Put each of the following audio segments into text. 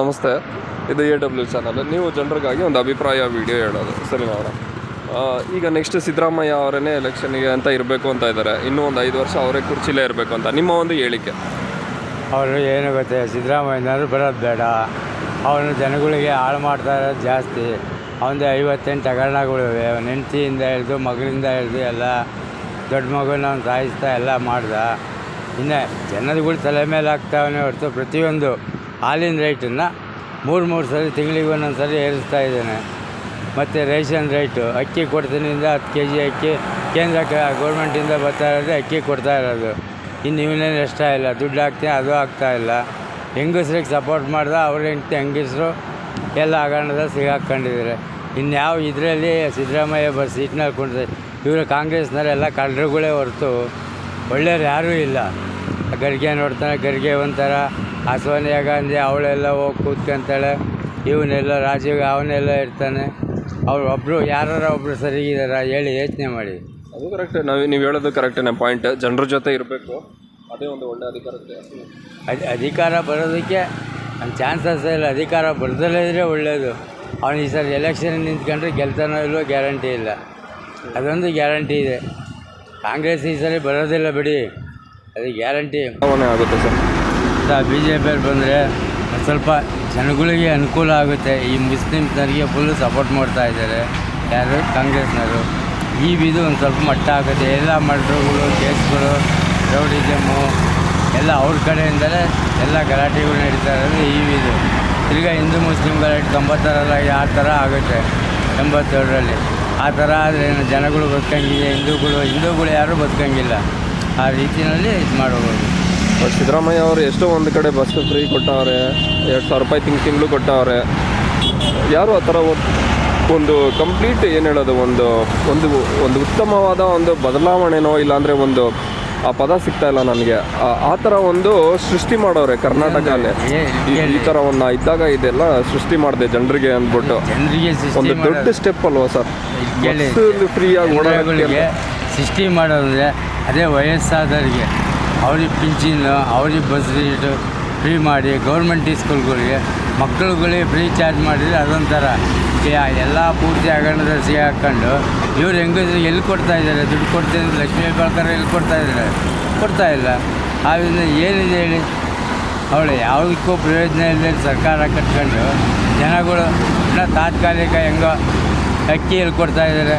ನಮಸ್ತೆ. ಇದು A W channel ನೀವು ಜನರಿಗಾಗಿ ಒಂದು ಅಭಿಪ್ರಾಯ ವಿಡಿಯೋ ಹೇಳೋದು. ಸರಿ ನೋಡೋಣ ಈಗ ನೆಕ್ಸ್ಟ್ ಸಿದ್ದರಾಮಯ್ಯ ಅವರೇ ಎಲೆಕ್ಷನ್ಗೆ ಅಂತ ಇರಬೇಕು ಅಂತ ಇದ್ದಾರೆ ಇನ್ನೂ ಒಂದು ಐದು ವರ್ಷ ಅವರೇ ಕುರ್ಚಿಲೇ ಇರಬೇಕು ಅಂತ. ನಿಮ್ಮ ಒಂದು ಹೇಳಿಕೆ. ಅವರು ಏನು ಗೊತ್ತೆ, ಸಿದ್ದರಾಮಯ್ಯನವರು ಬರೋದು ಬೇಡ. ಅವನು ಜನಗಳಿಗೆ ಹಾಳು ಮಾಡ್ತಾ ಇರೋದು ಜಾಸ್ತಿ. ಅವನದೇ ಐವತ್ತೆಂಟು ಹಗರಣಗಳಿವೆ ಅವನ ಹೆಂಡತಿಯಿಂದ ಹಿಡಿದು, ಮಗಳಿಂದ ಹಿಡಿದು ಎಲ್ಲ ದೊಡ್ಡ ಮಗುನ ಅವ್ನು ಸಾಯಿಸ್ತಾ ಎಲ್ಲ ಮಾಡ್ದ. ಇನ್ನು ಜನರುಗಳು ತಲೆ ಮೇಲೆ ಹಾಕ್ತಾವನೆ ಹೊರತು ಪ್ರತಿಯೊಂದು ಹಾಲಿನ ರೇಟನ್ನು ಮೂರು ಮೂರು ಸರಿ ತಿಂಗಳಿಗೆ ಒಂದೊಂದು ಸರಿ ಏರಿಸ್ತಾ ಇದ್ದೇನೆ. ಮತ್ತು ರೇಷನ್ ರೇಟು, ಅಕ್ಕಿ ಕೊಡ್ತೀನಿಂದ ಹತ್ತು ಕೆ ಜಿ ಅಕ್ಕಿ, ಕೇಂದ್ರ ಗೌರ್ಮೆಂಟಿಂದ ಬರ್ತಾ ಇರೋದು ಅಕ್ಕಿ ಕೊಡ್ತಾ ಇರೋದು. ಇನ್ನು ಇವನೇನು ಇಷ್ಟ ಇಲ್ಲ, ದುಡ್ಡು ಹಾಕ್ತೀನಿ, ಅದು ಆಗ್ತಾ ಇಲ್ಲ. ಹೆಂಗಸ್ರಿಗೆ ಸಪೋರ್ಟ್ ಮಾಡಿದೆ ಅವ್ರ ಹೆಂಡತಿ, ಹೆಂಗಸರು ಎಲ್ಲ ಹಗರಣದ ಸಿಗಾಕೊಂಡಿದ್ದಾರೆ ಇನ್ಯಾವ ಇದರಲ್ಲಿ ಸಿದ್ದರಾಮಯ್ಯ ಬಸ್ ಸೀಟ್ನಲ್ಲಿ ಕುಂಡ್ರೆ, ಇವರು ಕಾಂಗ್ರೆಸ್ನವರೆಲ್ಲ ಕಳ್ಳರುಗಳೇ ಹೊರತು ಒಳ್ಳೆಯವ್ರು ಯಾರೂ ಇಲ್ಲ. ಗರಿಗೆ ನೋಡ್ತಾನೆ ಗರ್ಗೆ ಒಂಥರ ಆ ಸೋನಿಯಾ ಗಾಂಧಿ ಅವಳೆಲ್ಲ ಹೋಗಿ ಕೂತ್ಕೊಂತಾಳೆ ಇವನೆಲ್ಲ ರಾಜೀವ್ ಅವನೆಲ್ಲ ಇರ್ತಾನೆ. ಅವ್ರು ಒಬ್ಬರು ಯಾರು ಒಬ್ಬರು ಸರಿಗಿದಾರ ಹೇಳಿ ಯೋಚನೆ ಮಾಡಿ. ಅದು ಕರೆಕ್ಟ್ ನಾವು ನೀವು ಹೇಳೋದು ಕರೆಕ್ಟೇ ಪಾಯಿಂಟ್ ಜನರ ಜೊತೆ ಇರಬೇಕು. ಅದೇ ಒಂದು ಒಳ್ಳೆ ಅಧಿಕಾರ ಅದು ಅಧಿಕಾರ ಬರೋದಕ್ಕೆ ಒಂದು ಚಾನ್ಸಸ್ ಇಲ್ಲ ಅಧಿಕಾರ ಬರ್ದಲೇ ಇದ್ರೆ ಒಳ್ಳೆಯದು ಅವ್ನು ಈ ಸರಿ ಎಲೆಕ್ಷನ್ ನಿಂತ್ಕೊಂಡ್ರೆ ಗೆಲ್ತಾನೋ ಇಲ್ಲೋ ಗ್ಯಾರಂಟಿ ಇಲ್ಲ. ಅದೊಂದು ಗ್ಯಾರಂಟಿ ಇದೆ. ಕಾಂಗ್ರೆಸ್ ಈ ಸರಿ ಬರೋದಿಲ್ಲ ಬಿಡಿ. ಅದು ಗ್ಯಾರಂಟಿ ಆಗುತ್ತೆ ಸರ್. ಬಿ ಜೆ ಪಿಯವ್ರು ಬಂದರೆ ಸ್ವಲ್ಪ ಜನಗಳಿಗೆ ಅನುಕೂಲ ಆಗುತ್ತೆ. ಈ ಮುಸ್ಲಿಮ್ಸರಿಗೆ ಫುಲ್ಲು ಸಪೋರ್ಟ್ ಮಾಡ್ತಾ ಇದ್ದಾರೆ. ಯಾರು? ಕಾಂಗ್ರೆಸ್ನವರು. ಈ ಬೀದು ಒಂದು ಸ್ವಲ್ಪ ಮಟ್ಟ ಆಗುತ್ತೆ. ಎಲ್ಲ ಮರ್ಡ್ರುಗಳು ಕೇಸ್ಗಳು ರೌಡಿಸಮು ಎಲ್ಲ ಅವ್ರ ಕಡೆಯಿಂದಲೇ ಎಲ್ಲ ಗಲಾಟೆಗಳು ನಡೀತಾ ಇರೋದು ಈ ಬೀದು. ತಿರ್ಗಾ ಹಿಂದೂ ಮುಸ್ಲಿಂ ಗಲಾಟೆ ತೊಂಬತ್ತಾರಲ್ಲ ಆ ಥರ ಆಗುತ್ತೆ. ಎಂಬತ್ತೇಳರಲ್ಲಿ. ಆ ಥರ ಆದರೆ ಜನಗಳು ಬದುಕಂಗಿಲ್ಲ, ಹಿಂದೂಗಳು ಹಿಂದೂಗಳು ಯಾರೂ ಬದುಕಂಗಿಲ್ಲ. ಆ ರೀತಿಯಲ್ಲಿ ಇದು ಮಾಡ್ಬೋದು. ಬಟ್ ಸಿದ್ದರಾಮಯ್ಯ ಅವರು ಎಷ್ಟೋ ಒಂದು ಕಡೆ ಬಸ್ ಫ್ರೀ ಕೊಟ್ಟವ್ರೆ ಎರಡು ಸಾವಿರ ರೂಪಾಯಿ ತಿಂಗ್ ತಿಂಗಳು ಕೊಟ್ಟವ್ರೆ. ಯಾರು ಆ ಥರ ಒಂದು ಕಂಪ್ಲೀಟ್ ಏನು ಹೇಳೋದು ಒಂದು ಒಂದು ಒಂದು ಉತ್ತಮವಾದ ಒಂದು ಬದಲಾವಣೆನೋ ಇಲ್ಲಾಂದರೆ ಒಂದು ಆ ಪದ ಸಿಗ್ತಾ ಇಲ್ಲ ನನಗೆ. ಆ ಥರ ಒಂದು ಸೃಷ್ಟಿ ಮಾಡೋರೆ ಕರ್ನಾಟಕದಲ್ಲಿ. ಈ- ಈ ಥರ ಒಂದು ಇದ್ದಾಗ ಇದೆಲ್ಲ ಸೃಷ್ಟಿ ಮಾಡಿದೆ ಜನರಿಗೆ ಅಂದ್ಬಿಟ್ಟು. ಒಂದು ದೊಡ್ಡ ಸ್ಟೆಪ್ ಅಲ್ವಾ ಸರ್. ಫ್ರೀಯಾಗಿ ಸೃಷ್ಟಿ ಮಾಡೋದ್ರೆ ಅದೇ ವಯಸ್ಸಾದವರಿಗೆ. ಅವ್ರಿಗೆ ಪಿಂಚಿನ ಅವ್ರಿಗೆ ಬಸ್ ರೇಟ್ ಫ್ರೀ ಮಾಡಿ ಗೌರ್ಮೆಂಟ್ ಸ್ಕೂಲ್ಗಳಿಗೆ ಮಕ್ಕಳುಗಳಿಗೆ ಫ್ರೀ ಚಾರ್ಜ್ ಮಾಡಿದರೆ ಅದೊಂಥರ ಎಲ್ಲ ಪೂರ್ತಿ ಹಗರಣದಲ್ಲಿ ಸಿಗಾಕೊಂಡು ಇವ್ರು ಹೆಂಗಸ್ರಿಗೆ ಎಲ್ಲಿ ಕೊಡ್ತಾ ಇದ್ದಾರೆ? ದುಡ್ಡು ಕೊಡ್ತೀನಿ ಲಕ್ಷ್ಮೀ ಎಲ್ಲಿ ಕೊಡ್ತಾ ಇದ್ದಾರೆ? ಕೊಡ್ತಾ ಇಲ್ಲ. ಆದ್ದರಿಂದ ಏನಿದೆ ಹೇಳಿ? ಅವಳು ಯಾವುದಕ್ಕೂ ಪ್ರಯೋಜನ ಇಲ್ಲದೆ ಸರ್ಕಾರ ಕಟ್ಕೊಂಡು ಜನಗಳು, ಇನ್ನೂ ತಾತ್ಕಾಲಿಕ ಹೆಂಗೋ ಅಕ್ಕಿ ಎಲ್ಲಿ ಕೊಡ್ತಾ ಇದ್ದಾರೆ?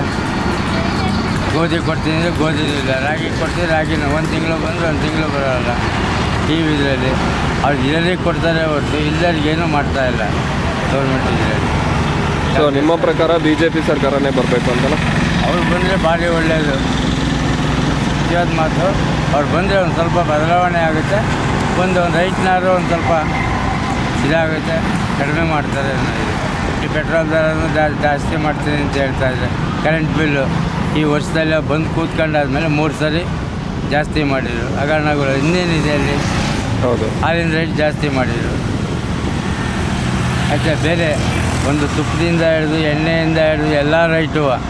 ಗೋಧಿ ಕೊಡ್ತೀನಿ ಅಂದರೆ ಗೋಧಿ ಇಲ್ಲ. ರಾಗಿ ಕೊಡ್ತೀನಿ ರಾಗಿನ ಒಂದು ತಿಂಗಳು ಬಂದರೆ ಒಂದು ತಿಂಗಳು ಬರೋಲ್ಲ. ಈ ಇದರಲ್ಲಿ ಅವ್ರು ಇರೋರಿಗೆ ಕೊಡ್ತಾರೆ ಹೊರತು ಇಲ್ಲರಿಗೆ ಏನೂ ಮಾಡ್ತಾ ಇಲ್ಲ ಗೌರ್ಮೆಂಟ್ ಇದರಲ್ಲಿ. ಸೊ ನಿಮ್ಮ ಪ್ರಕಾರ ಬಿ ಜೆ ಪಿ ಸರ್ಕಾರನೇ ಬರಬೇಕು ಅಂತಲ್ಲ? ಅವ್ರು ಬಂದರೆ ಭಾರಿ ಒಳ್ಳೆಯದು ಇವತ್ತು ಮಾತು? ಅವ್ರು ಬಂದರೆ ಒಂದು ಸ್ವಲ್ಪ ಬದಲಾವಣೆ ಆಗುತ್ತೆ. ಒಂದು ಒಂದು ರೈತನಾದ್ರು ಒಂದು ಸ್ವಲ್ಪ ಇದಾಗುತ್ತೆ. ಕಡಿಮೆ ಮಾಡ್ತಾರೆ. ಈ ಪೆಟ್ರೋಲ್ ದರನೂ ಜಾ- ಜಾಸ್ತಿ ಮಾಡ್ತೀನಿ ಅಂತ ಹೇಳ್ತಾ ಇದ್ದಾರೆ. ಕರೆಂಟ್ ಬಿಲ್ಲು ಈ ವರ್ಷದಲ್ಲಿ ಬಂದು ಕೂತ್ಕೊಂಡಾದ್ಮೇಲೆ ಮೂರು ಸರಿ ಜಾಸ್ತಿ ಮಾಡಿದರು. ಹಗರಣಗಳು ಇನ್ನೇನಿದೆ ಅಲ್ಲಿ? ಹೌದು. ಹಾಲಿನ ರೇಟ್ ಜಾಸ್ತಿ ಮಾಡಿದರು. ಮತ್ತು ಬೇರೆ ಒಂದು ತುಪ್ಪದಿಂದ ಹಿಡಿದು ಎಣ್ಣೆಯಿಂದ ಹಿಡಿದು ಎಲ್ಲ ರೈಟು.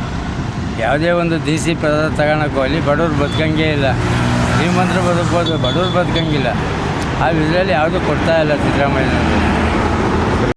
ಯಾವುದೇ ಒಂದು ದೇಸಿ ಪದಾರ್ಥ ತಗೊಳಕ್ಕೆ ಹೋಗಲಿ ಬಡವ್ರು ಬದುಕಂಗೆ ಇಲ್ಲ. ಶ್ರೀಮಂತರು ಬದುಕ್ಬೋದು ಬಡವ್ರು ಬದುಕಂಗಿಲ್ಲ. ಆ ಇದರಲ್ಲಿ ಯಾವುದೂ ಕೊಡ್ತಾ ಇಲ್ಲ ಸಿದ್ದರಾಮಯ್ಯನವರು